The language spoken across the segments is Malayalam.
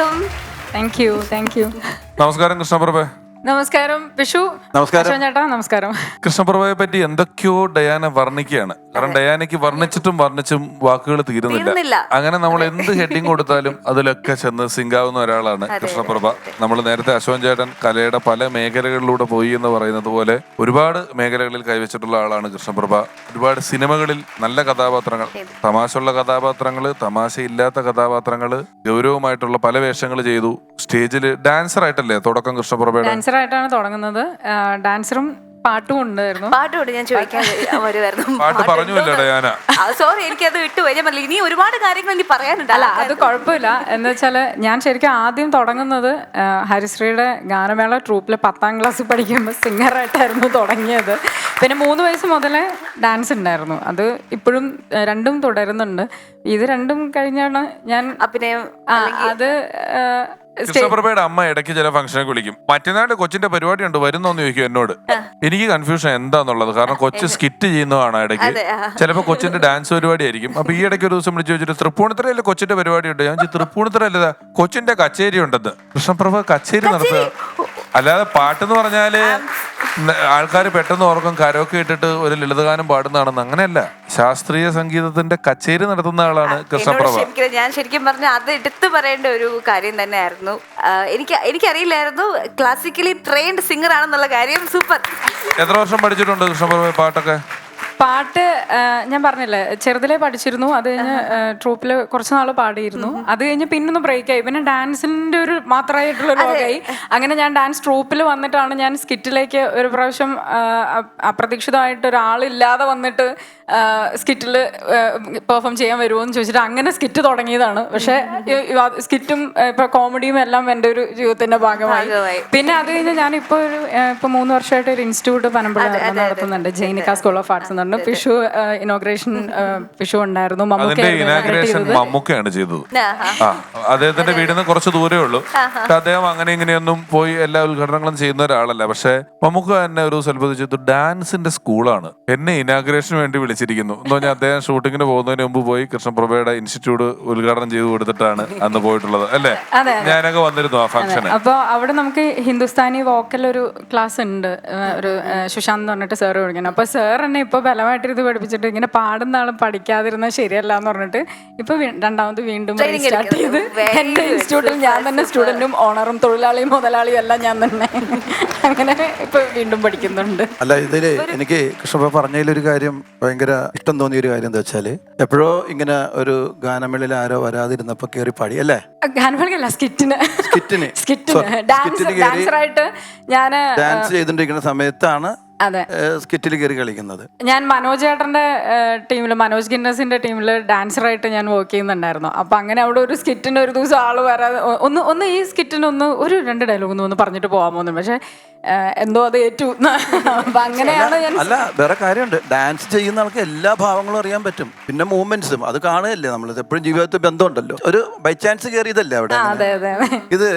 Welcome thank you thank you നമസ്കാരം കൃഷ്ണപ്രഭ. നമസ്കാരം വിഷു. നമസ്കാരം. ചേട്ടാ നമസ്കാരം. കൃഷ്ണപ്രഭയെ പറ്റി എന്തൊക്കെയോ ഡയാന വർണിക്കുകയാണ്. കാരണം ഡയാനയ്ക്ക് വർണിച്ചിട്ടും വർണിച്ചും വാക്കുകൾ തീരുന്നില്ല. അങ്ങനെ നമ്മൾ എന്ത് ഹെഡിങ് കൊടുത്താലും അതിലൊക്കെ ചെന്ന് സിംഗാവുന്ന ഒരാളാണ് കൃഷ്ണപ്രഭ. നമ്മൾ നേരത്തെ അശോൻ ചേട്ടൻ കലയുടെ പല മേഖലകളിലൂടെ പോയി എന്ന് പറയുന്നത് പോലെ ഒരുപാട് മേഖലകളിൽ കൈവച്ചിട്ടുള്ള ആളാണ് കൃഷ്ണപ്രഭ. ഒരുപാട് സിനിമകളിൽ നല്ല കഥാപാത്രങ്ങൾ. തമാശയുള്ള കഥാപാത്രങ്ങൾ തമാശയില്ലാത്ത കഥാപാത്രങ്ങൾ ഗൗരവമായിട്ടുള്ള പല വേഷങ്ങൾ ചെയ്തു. സ്റ്റേജിൽ ഡാൻസർ ആയിട്ടല്ലേ തുടക്കം കൃഷ്ണപ്രഭയുടെ? ഡാൻസർ ആയിട്ടാണ് തുടങ്ങുന്നത് ഡാൻസറും പാട്ടും ഉണ്ടായിരുന്നു പാട്ടോട് ഞാൻ ചോദിക്കാൻ വരുമായിരുന്നു. പാട്ട് പറഞ്ഞുമില്ല ഡയാന? സോറി എനിക്കത് വിട്ടു വരാൻ പറ്റില്ല ഇനി ഒരുപാട് കാര്യങ്ങൾ ഇനി പറയാനുണ്ട്. അല്ല അത് കുഴപ്പമില്ല. എന്ന് വെച്ചാൽ ഞാൻ ശരിക്കും ആദ്യം തുടങ്ങുന്നത് ഹരിശ്രീയുടെ ഗാനമേള ട്രൂപ്പിൽ പത്താം ക്ലാസ് പഠിക്കുമ്പോൾ സിംഗറായിട്ടായിരുന്നു തുടങ്ങിയത്. പിന്നെ മൂന്ന് വയസ്സ് മുതലേ ഡാൻസ് ഉണ്ടായിരുന്നു. അത് ഇപ്പോഴും രണ്ടും തുടരുന്നുണ്ട്. ഇത് രണ്ടും കഴിഞ്ഞാണ് ഞാൻ അഭിനയം അത് കൃഷ്ണപ്രഭയുടെ അമ്മ ഇടയ്ക്ക് ചില ഫംഗ്ഷനൊക്കെ വിളിക്കും. മറ്റന്നാട് കൊച്ചിന്റെ പരിപാടി ഉണ്ട് വരുന്നോന്ന് ചോദിക്കും എന്നോട്. എനിക്ക് കൺഫ്യൂഷൻ എന്താന്നുള്ളത്. കാരണം കൊച്ചു സ്കിറ്റ് ചെയ്യുന്നതാണ് ഇടയ്ക്ക്. ചിലപ്പോൾ ചിലപ്പോ കൊച്ചിന്റെ ഡാൻസ് പരിപാടി ആയിരിക്കും. അപ്പൊ ഈ ഇടയ്ക്ക് ഒരു ദിവസം വിളിച്ചു വെച്ചിട്ട് തൃപ്പൂണിത്തറയിലെ കൊച്ചിന്റെ പരിപാടി ഉണ്ട്? ഞാൻ ചോദിച്ചു, തൃപ്പൂണിത്തറ അല്ലതാ കൊച്ചിന്റെ കച്ചേരി ഉണ്ടെന്ന്. കൃഷ്ണപ്രഭ കച്ചേരി നടത്തുക. അല്ലാതെ പാട്ടെന്ന് പറഞ്ഞാൽ ആൾക്കാർ പെട്ടെന്ന് ഓർക്കും കരോക്കെ ഇട്ടിട്ട് ഒരു ലളിതഗാനം പാടുന്നതാണെന്ന്. അങ്ങനെയല്ല. ശാസ്ത്രീയ സംഗീതത്തിന്റെ കച്ചേരി നടത്തുന്ന ആളാണ് കൃഷ്ണപ്രഭാ ഞാൻ ശരിക്കും പറഞ്ഞ അത് എടുത്തു പറയേണ്ട ഒരു കാര്യം തന്നെയായിരുന്നു. എനിക്ക് എനിക്കറിയില്ലായിരുന്നു. ക്ലാസിക്കലി ട്രെയിൻഡ് സിംഗർ ആണെന്നുള്ള കാര്യം. സൂപ്പർ എത്ര വർഷം പഠിച്ചിട്ടുണ്ട് കൃഷ്ണപ്രഭ പാട്ടൊക്കെ? പാട്ട് ഞാൻ പറഞ്ഞില്ലേ ചെറുതിലെ പഠിച്ചിരുന്നു അത് കഴിഞ്ഞ് ട്രൂപ്പിൽ കുറച്ച് നാൾ പാടിയിരുന്നു. അത് കഴിഞ്ഞ് പിന്നൊന്ന് ബ്രേക്ക് ആയി പിന്നെ ഡാൻസിന്റെ ഒരു മാത്രമായിട്ടുള്ള ലോകമായി അങ്ങനെ ഞാൻ ഡാൻസ് ട്രൂപ്പിൽ വന്നിട്ടാണ് ഞാൻ സ്കിറ്റിലേക്ക് ഒരു പ്രാവശ്യം അപ്രതീക്ഷിതമായിട്ട് ഒരാളില്ലാതെ വന്നിട്ട് സ്കിറ്റിൽ പെർഫോം ചെയ്യാൻ വരുമോ എന്ന് ചോദിച്ചിട്ട് അങ്ങനെ സ്കിറ്റ് തുടങ്ങിയതാണ്. പക്ഷെ സ്കിറ്റും ഇപ്പൊ കോമഡിയും എല്ലാം എന്റെ ഒരു ജീവിതത്തിന്റെ ഭാഗമായി. പിന്നെ അത് കഴിഞ്ഞ് ഞാൻ ഇപ്പൊ ഒരു ഇപ്പൊ മൂന്ന് വർഷമായിട്ട് ഒരു ഇൻസ്റ്റിറ്റ്യൂട്ട് പനമ്പുഴ നടത്തുന്നുണ്ട്. ജൈനിക സ്കൂൾ ഓഫ് ആർട്സ് എന്ന് പറഞ്ഞു ഫിഷു ഇനോഗ്രേഷൻ ഫിഷു ഉണ്ടായിരുന്നു. മമ്മൂക്കയാണ് ചെയ്തത്. അദ്ദേഹത്തിന്റെ വീടിന് കുറച്ച് ദൂരേ ഉള്ളൂ. അദ്ദേഹം അങ്ങനെ ഇങ്ങനെയൊന്നും പോയി എല്ലാ ഉദ്ഘാടനങ്ങളും ചെയ്യുന്ന ഒരാളല്ല. പക്ഷെ മമ്മൂക്ക തന്നെ ഒരു സ്ഥലത്ത് ചെയ്തു ഡാൻസിന്റെ സ്കൂളാണ്. എന്നെ ഇനാഗ്രേഷന് വേണ്ടി വിളിച്ചിരിക്കുന്നു. എന്ന് പറഞ്ഞാൽ അദ്ദേഹം ഷൂട്ടിങ്ങിന് പോകുന്നതിന് മുമ്പ് പോയി കൃഷ്ണപ്രഭയുടെ ഇൻസ്റ്റിറ്റ്യൂട്ട് ഉദ്ഘാടനം ചെയ്തു കൊടുത്തിട്ടാണ് അന്ന് പോയിട്ടുള്ളത്. അല്ലേ? ഞാനൊക്കെ വന്നിരുന്നു ആ ഫംഗ്ഷന്. അപ്പോൾ അവിടെ നമുക്ക് ഹിന്ദുസ്ഥാനി വോക്കൽ ഒരു ക്ലാസ് ഉണ്ട്. ഒരു സുശാന്ത് എന്ന് പറഞ്ഞിട്ട് സാറ് പഠിക്കണം അപ്പോൾ സാർ എന്നെ ഇപ്പോൾ ബലമായിട്ട് ഇത് പഠിപ്പിച്ചിട്ട് ഇങ്ങനെ പാടുന്ന ആളും പഠിക്കാതിരുന്നാൽ ശരിയല്ല എന്ന് പറഞ്ഞിട്ട് ഇപ്പോൾ രണ്ടാമത് വീണ്ടും സ്റ്റാർട്ട് ചെയ്ത് good. ഇൻസ്റ്റിറ്റ്യൂട്ടിൽ ഞാൻ തന്നെ സ്റ്റുഡന്റും ഓണറും തൊഴിലാളിയും മുതലാളിയും എല്ലാം ഞാൻ തന്നെ അങ്ങനെ ഇപ്പോൾ വീണ്ടും പഠിക്കുന്നുണ്ട്. അല്ല ഇതിൽ എനിക്ക് കൃഷ്ണപ്പ പറഞ്ഞതിലൊരു കാര്യം ഭയങ്കര ഇഷ്ടം തോന്നിയ ഒരു കാര്യം എന്താ വെച്ചാൽ എപ്പോഴോ ഇങ്ങനെ ഒരു ഗാനമേളയിൽ ആരോ വരാതിരുന്നപ്പോ കേറി പാടി അല്ലേ? ഗാനമേളയല്ല സ്കിറ്റിന്. സ്കിറ്റിന്. സ്കിറ്റിന്. Sorry, ഡാൻസ് ഡാൻസറായിട്ട് ഞാൻ ഡാൻസ് ചെയ്തോണ്ടിരിക്കുന്ന സമയത്താണ് അതെ. സ്കിറ്റിൽ കയറി കളിക്കുന്നത്. ഞാൻ മനോജ് ചേട്ടന്റെ ടീമിൽ മനോജ് ഗിന്നസിന്റെ ടീമിൽ ഡാൻസറായിട്ട് ഞാൻ വർക്ക് ചെയ്യുന്നുണ്ടായിരുന്നു. അപ്പൊ അങ്ങനെ അവിടെ ഒരു സ്കിറ്റിന് ഒരു ദിവസം ആൾ വരാതെ ഒന്ന് ഒന്ന് ഈ സ്കിറ്റിന് ഒന്ന് ഒരു രണ്ട് ഡയലോഗ് ഒന്ന് പറഞ്ഞിട്ട് പോകാൻ പോകുന്നു പക്ഷെ എന്തോ അത് ഏറ്റു. അപ്പൊ അങ്ങനെയാണ് ഞാൻ അല്ല വേറെ കാര്യമുണ്ട്. ഡാൻസ് ചെയ്യുന്ന ആൾക്ക് എല്ലാ ഭാവങ്ങളും അറിയാൻ പറ്റും. പിന്നെ മൂവ്മെന്റ്സും അത് കാണുകയല്ലേ നമ്മൾ എപ്പോഴും ജീവിതത്തിൽ ബന്ധമുണ്ടല്ലോ. ഒരു ബൈ ചാൻസ് കയറിയതല്ലേ അവിടെ ഇത്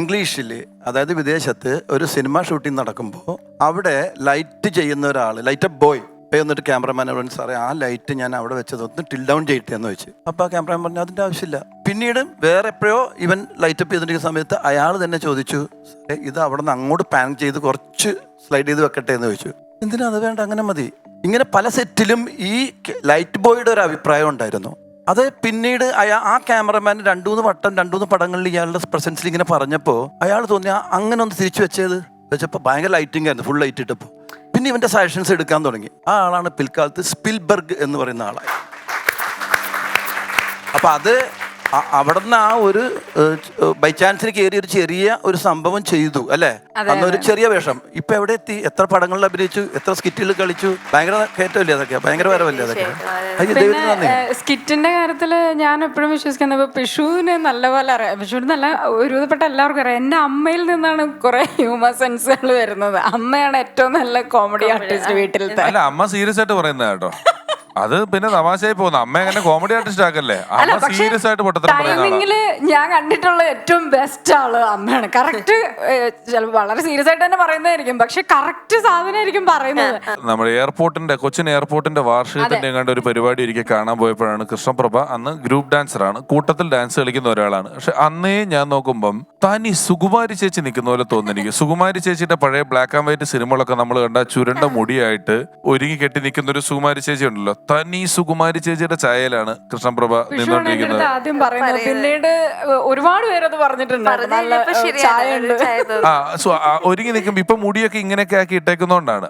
ഇംഗ്ലീഷിൽ അതായത് വിദേശത്ത് ഒരു സിനിമ ഷൂട്ടിംഗ് നടക്കുമ്പോൾ അവിടെ ലൈറ്റ് ചെയ്യുന്ന ഒരാൾ ലൈറ്റ് അപ്പ് ബോയ് എന്നിട്ട് ക്യാമറമാൻ പറഞ്ഞു സാറേ ആ ലൈറ്റ് ഞാൻ അവിടെ വെച്ചത് ഒന്ന് ടിൽ ഡൗൺ ചെയ്യട്ടെ എന്ന് വെച്ച് അപ്പൊ ആ ക്യാമറമാൻ പറഞ്ഞു അതിന്റെ ആവശ്യമില്ല. പിന്നീട് വേറെ എപ്പോഴോ ഇവൻ ലൈറ്റ് അപ്പ് ചെയ്തിരിക്കുന്ന സമയത്ത് അയാൾ തന്നെ ചോദിച്ചു സാറേ ഇത് അവിടെ നിന്ന് അങ്ങോട്ട് പാൻ ചെയ്ത് കുറച്ച് സ്ലൈഡ് ചെയ്ത് വെക്കട്ടെ എന്ന് ചോദിച്ചു. എന്തിനാ? അത് വേണ്ട അങ്ങനെ മതി. ഇങ്ങനെ പല സെറ്റിലും ഈ ലൈറ്റ് ബോയുടെ ഒരു അഭിപ്രായം ഉണ്ടായിരുന്നു. അത് പിന്നീട് അയാൾ ആ ക്യാമറമാൻ രണ്ടു മൂന്ന് വട്ടം രണ്ടു മൂന്ന് പടങ്ങളിൽ ഇയാളുടെ പ്രസൻസിൽ ഇങ്ങനെ പറഞ്ഞപ്പോൾ അയാൾ തോന്നിയ അങ്ങനെ ഒന്ന് തിരിച്ചു വെച്ചത്? വെച്ചപ്പോൾ ഭയങ്കര ലൈറ്റിംഗ് ആയിരുന്നു ഫുൾ ലൈറ്റ് ഇട്ടപ്പോൾ പിന്നെ ഇവന്റെ സജഷൻസ് എടുക്കാൻ തുടങ്ങി. ആ ആളാണ് പിൽക്കാലത്ത് സ്പിൽബർഗ് എന്ന് പറയുന്ന ആളായി. അപ്പം അത് അവിടുന്ന് ആ ഒരു ബൈ ചാൻസിന് കയറി ഒരു ചെറിയ ഒരു സംഭവം ചെയ്തു അല്ലെ? അന്ന് ഒരു ചെറിയ വേഷം. ഇപ്പൊ എവിടെ എത്തി? എത്ര പടങ്ങളിൽ അഭിനയിച്ചു? എത്ര സ്കിറ്റുകൾ കളിച്ചു? ഭയങ്കര കയറ്റമല്ലേ അതൊക്കെ? ഭയങ്കര വരവല്ലേ അതൊക്കെ? സ്കിറ്റിന്റെ കാര്യത്തിൽ ഞാൻ എപ്പോഴും വിശ്വസിക്കുന്നത് ഇപ്പൊ പിഷുവിനെ നല്ലപോലെ അറിയാം. പിഷുവിന് നല്ല ഒരുവിധപ്പെട്ട എല്ലാവർക്കും അറിയാം. എന്റെ അമ്മയിൽ നിന്നാണ് കുറെ ഹ്യൂമർ സെൻസുകൾ വരുന്നത്. അമ്മയാണ് ഏറ്റവും നല്ല കോമഡി ആർട്ടിസ്റ്റ് വീട്ടിലത്തെ. അല്ല അമ്മ സീരിയസ് ആയിട്ട് പറയുന്നത് കേട്ടോ. അത് പിന്നെ തമാശയായി പോകുന്നു. അമ്മ അങ്ങനെ കോമഡി ആർട്ടിസ്റ്റ് ആക്കല്ലേ? അമ്മ സീരിയസ് ആയിട്ട് പൊട്ടത്തരം. ടൈമിങ്ങിൽ ഞാൻ കണ്ടിട്ടുള്ള ഏറ്റവും ബെസ്റ്റ് ആൾ അമ്മയാണ്. കറക്റ്റ് ചിലപ്പോ വളരെ സീരിയസ് ആയിട്ട് തന്നെ പറയുന്നതായിരിക്കും പക്ഷെ കറക്റ്റ് സാധനമായിരിക്കും പറയുന്നത്. നമ്മുടെ എയർപോർട്ടിന്റെ കൊച്ചിൻ എയർപോർട്ടിന്റെ വാർഷികത്തിന്റെ കണ്ട ഒരു പരിപാടി ഒരിക്കൽ കാണാൻ പോയപ്പോഴാണ് കൃഷ്ണപ്രഭ അന്ന് ഗ്രൂപ്പ് ഡാൻസർ ആണ് കൂട്ടത്തിൽ ഡാൻസ് കളിക്കുന്ന ഒരാളാണ്. പക്ഷെ അന്നേ ഞാൻ നോക്കുമ്പം തനി സുകുമാരി ചേച്ചി നിൽക്കുന്ന പോലെ തോന്നുന്നു എനിക്ക് സുകുമാരി ചേച്ചിയുടെ പഴയ ബ്ലാക്ക് ആൻഡ് വൈറ്റ് സിനിമകളൊക്കെ നമ്മൾ കണ്ട ചുരുണ്ട മുടിയായിട്ട് ഒരുങ്ങി കെട്ടി നിൽക്കുന്ന ഒരു സുകുമാരി ചേച്ചി ഉണ്ടല്ലോ. തനി സുകുമാരി ചേച്ചിയുടെ ചായയിലാണ് കൃഷ്ണപ്രഭ നിന്നോണ്ടിരിക്കുന്നത് നിന്നുകൊണ്ടിരിക്കുന്നത്. ആദ്യം പറയുന്നത് പിന്നീട് ഒരുപാട് പേരത് പറഞ്ഞിട്ടുണ്ട്. ആ സോ ഒരുങ്ങി നിൽക്കുമ്പോ ഇപ്പൊ മുടിയൊക്കെ ഇങ്ങനെയൊക്കെ ആക്കി ഇട്ടേക്കുന്നോണ്ടാണ്.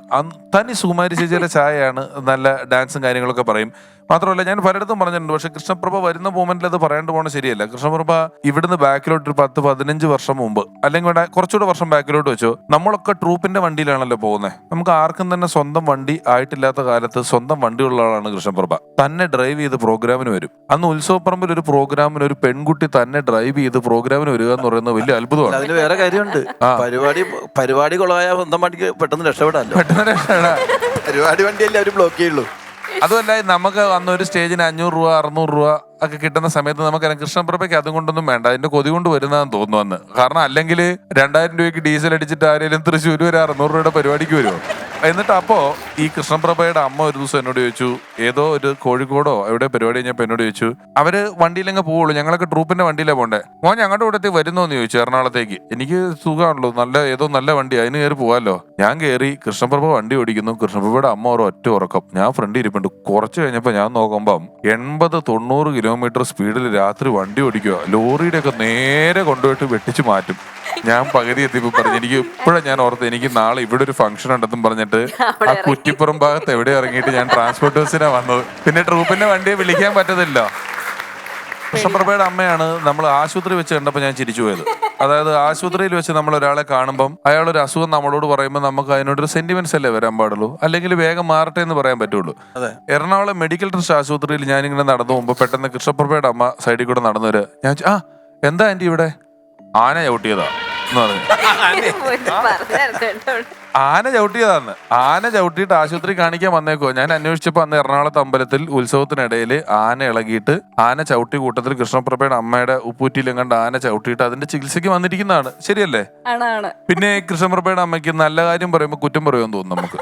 തനി സുകുമാരി ചേച്ചിയുടെ ചായയാണ് നല്ല ഡാൻസും കാര്യങ്ങളൊക്കെ പറയും. മാത്രമല്ല ഞാൻ പലയിടത്തും പറഞ്ഞിട്ടുണ്ട് പക്ഷെ കൃഷ്ണപ്രഭ വരുന്ന മൂമെന്റിൽ അത് പറയാണ്ട് പോകണം ശരിയല്ല. കൃഷ്ണപ്രഭ ഇവിടുന്ന് ബാക്കിലോട്ട് ഒരു പത്ത് പതിനഞ്ച് വർഷം മുമ്പ് അല്ലെങ്കിൽ വേണ്ട കുറച്ചുകൂടെ വർഷം ബാക്കിലോട്ട് വെച്ചു. നമ്മളൊക്കെ ട്രൂപ്പിന്റെ വണ്ടിയിലാണല്ലോ പോകുന്നത് നമുക്ക് ആർക്കും തന്നെ സ്വന്തം വണ്ടി ആയിട്ടില്ലാത്ത കാലത്ത് സ്വന്തം വണ്ടിയുള്ള ആളാണ് കൃഷ്ണപ്രഭ. തന്നെ ഡ്രൈവ് ചെയ്ത് പ്രോഗ്രാമിന് വരും. അന്ന് ഉത്സവപ്പറമ്പിൽ ഒരു പ്രോഗ്രാമിന് ഒരു പെൺകുട്ടി തന്നെ ഡ്രൈവ് ചെയ്ത് പ്രോഗ്രാമിന് വരിക എന്ന് പറയുന്നത് വലിയ അത്ഭുതമാണ്. വേറെ കാര്യമുണ്ട്. പരിപാടി പരിപാടി കൊളമായ സ്വന്തം വണ്ടിക്ക് പെട്ടെന്ന് രക്ഷപ്പെടാൻ പെട്ടെന്ന് രക്ഷപ്പെടാ. പരിപാടി വണ്ടിയല്ലേ അവർ ബ്ലോക്ക് ചെയ്യുള്ളൂ. അതുമല്ല നമുക്ക് അന്ന് ഒരു സ്റ്റേജിന് അഞ്ഞൂറ് രൂപ അറുന്നൂറ് രൂപ ഒക്കെ കിട്ടുന്ന സമയത്ത് നമുക്കറിയാം കൃഷ്ണപ്രഭയ്ക്ക് അതും കൊണ്ടൊന്നും വേണ്ട. അതിന്റെ കൊതി കൊണ്ട് വരുന്നതെന്ന് തോന്നുന്നു അന്ന്. കാരണം അല്ലെങ്കിൽ രണ്ടായിരം രൂപയ്ക്ക് ഡീസൽ അടിച്ചിട്ട് ആരെങ്കിലും തൃശ്ശൂർ വരെ അറുന്നൂറ് രൂപയുടെ പരിപാടിക്ക് വരുമോ? എന്നിട്ട് അപ്പോ ഈ കൃഷ്ണപ്രഭയുടെ അമ്മ ഒരു ദിവസം എന്നോട് ചോദിച്ചു ഏതോ ഒരു കോഴിക്കോടോ എവിടെ പരിപാടി കഴിഞ്ഞപ്പോൾ എന്നോട് ചോദിച്ചു അവർ വണ്ടിയിലങ്ങ് പോവുള്ളൂ ഞങ്ങളൊക്കെ ട്രൂപ്പിന്റെ വണ്ടിയിലാണ് പോണ്ടേ? മോൻ ഞങ്ങളുടെ കൂട്ടത്തിൽ വരുന്നോന്ന് ചോദിച്ചു എറണാകുളത്തേക്ക്. എനിക്ക് സുഖമാണല്ലോ നല്ല ഏതോ നല്ല വണ്ടി അതിന് കയറി പോവാല്ലോ. ഞാൻ കയറി കൃഷ്ണപ്രഭ വണ്ടി ഓടിക്കുന്നു കൃഷ്ണപ്രഭയുടെ അമ്മ ഒരു ഒറ്റ ഉറക്കം. ഞാൻ ഫ്രണ്ട് ഇരിപ്പുണ്ട്. കുറച്ച് കഴിഞ്ഞപ്പോൾ ഞാൻ നോക്കുമ്പം എൺപത് തൊണ്ണൂറ് കിലോമീറ്റർ സ്പീഡിൽ രാത്രി വണ്ടി ഓടിക്കുക ലോറിയുടെ ഒക്കെ നേരെ കൊണ്ടുപോയിട്ട് വെട്ടിച്ച് മാറ്റും. ഞാൻ പകുതി എത്തിയപ്പോ പറഞ്ഞു എനിക്ക് ഇപ്പോഴാണ് ഞാൻ ഓർത്ത് എനിക്ക് നാളെ ഇവിടെ ഒരു ഫംഗ്ഷൻ ഉണ്ടെന്നും പറഞ്ഞിട്ട് ആ കുറ്റിപ്പുറം ഭാഗത്ത് എവിടെ ഇറങ്ങിയിട്ട് ഞാൻ ട്രാൻസ്പോർട്ട് ബസ്സിനാ വന്നത്. പിന്നെ ട്രൂപ്പിന്റെ വണ്ടിയെ വിളിക്കാൻ പറ്റത്തില്ല. കൃഷ്ണപ്രഭയുടെ അമ്മയാണ് നമ്മൾ ആശുപത്രി വെച്ച് കണ്ടപ്പോൾ ഞാൻ ചിരിച്ചു പോയത്. അതായത് ആശുപത്രിയിൽ വെച്ച് നമ്മൾ ഒരാളെ കാണുമ്പം അയാൾ ഒരു അസുഖം നമ്മളോട് പറയുമ്പോൾ നമുക്ക് അതിനോടൊരു സെന്റിമെന്റ്സ് അല്ലേ വരാൻ പാടുള്ളൂ? അല്ലെങ്കിൽ വേഗം മാറട്ടെ എന്ന് പറയാൻ പറ്റുള്ളൂ. അതെ. എറണാകുളം മെഡിക്കൽ ട്രസ്റ്റ് ആശുപത്രിയിൽ ഞാനിങ്ങനെ നടന്നു പോകുമ്പോൾ പെട്ടെന്ന് കൃഷ്ണപ്രഭയുടെ അമ്മ സൈഡിൽ കൂടെ നടന്നു വരെ ഞാൻ ആ എന്താ ആന്റി ഇവിടെ? ആന ചവിട്ടിയതാ എന്ന് പറഞ്ഞു. ആന ചവിട്ടിയതാന്ന് ആന ചവിട്ടിയിട്ട് ആശുപത്രി കാണിക്കാൻ വന്നേക്കോ ഞാൻ അന്വേഷിച്ചപ്പോ അന്ന് എറണാകുളത്ത് അമ്പലത്തിൽ ഉത്സവത്തിനിടയിൽ ആന ഇളകിയിട്ട് ആന ചവിട്ടി കൂട്ടത്തിൽ കൃഷ്ണപ്രഭയുടെ അമ്മയുടെ ഉപ്പൂറ്റിയിലും കണ്ട് ആന ചവിട്ടിയിട്ട് അതിന്റെ ചികിത്സയ്ക്ക് വന്നിരിക്കുന്നതാണ്. ശരിയല്ലേ? പിന്നെ കൃഷ്ണപ്രഭയുടെ അമ്മയ്ക്ക് നല്ല കാര്യം പറയുമ്പോൾ കുറ്റം പറയുമെന്ന് തോന്നുന്നു നമുക്ക്.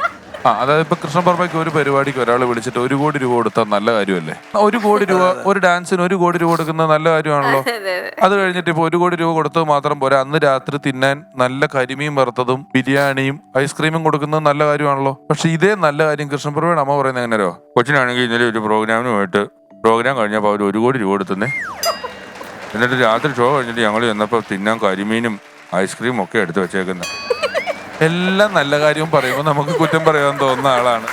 ആ അതായത് ഇപ്പൊ കൃഷ്ണപ്രഭയ്ക്ക് ഒരു പരിപാടിക്ക് ഒരാൾ വിളിച്ചിട്ട് ഒരു കോടി രൂപ കൊടുത്താൽ നല്ല കാര്യമല്ലേ? ഒരു കോടി രൂപ ഒരു ഡാൻസിന് ഒരു കോടി രൂപ കൊടുക്കുന്നത് നല്ല കാര്യമാണല്ലോ. അതെ, കഴിഞ്ഞിട്ട് ഇപ്പൊ ഒരു കോടി രൂപ കൊടുത്തത് മാത്രം പോരാ. അന്ന് രാത്രി തിന്നാൻ നല്ല കരിമീൻ വറുത്തതും ബിരിയാണിയും ഐസ്ക്രീമും കൊടുക്കുന്നത് നല്ല കാര്യമാണല്ലോ. പക്ഷെ ഇതേ നല്ല കാര്യം കൃഷ്ണപ്രഭയുടെ അമ്മ പറയുന്നത് എങ്ങനെയോ കൊച്ചിനാണെങ്കിൽ ഇന്നലെ ഒരു പ്രോഗ്രാമിന് പോയിട്ട് പ്രോഗ്രാം കഴിഞ്ഞപ്പോൾ അവർ ഒരു കോടി രൂപ കൊടുത്തുന്നേ. എന്നിട്ട് രാത്രി ഷോ കഴിഞ്ഞിട്ട് ഞങ്ങൾ ചെന്നപ്പോൾ തിന്നാൻ കരിമീനും ഐസ്ക്രീമും ഒക്കെ എടുത്ത് വെച്ചേക്കുന്നത് എല്ലാം നല്ല കാര്യവും പറയുമ്പോൾ നമുക്ക് കുറ്റം പറയാൻ തോന്നുന്ന ആളാണ്.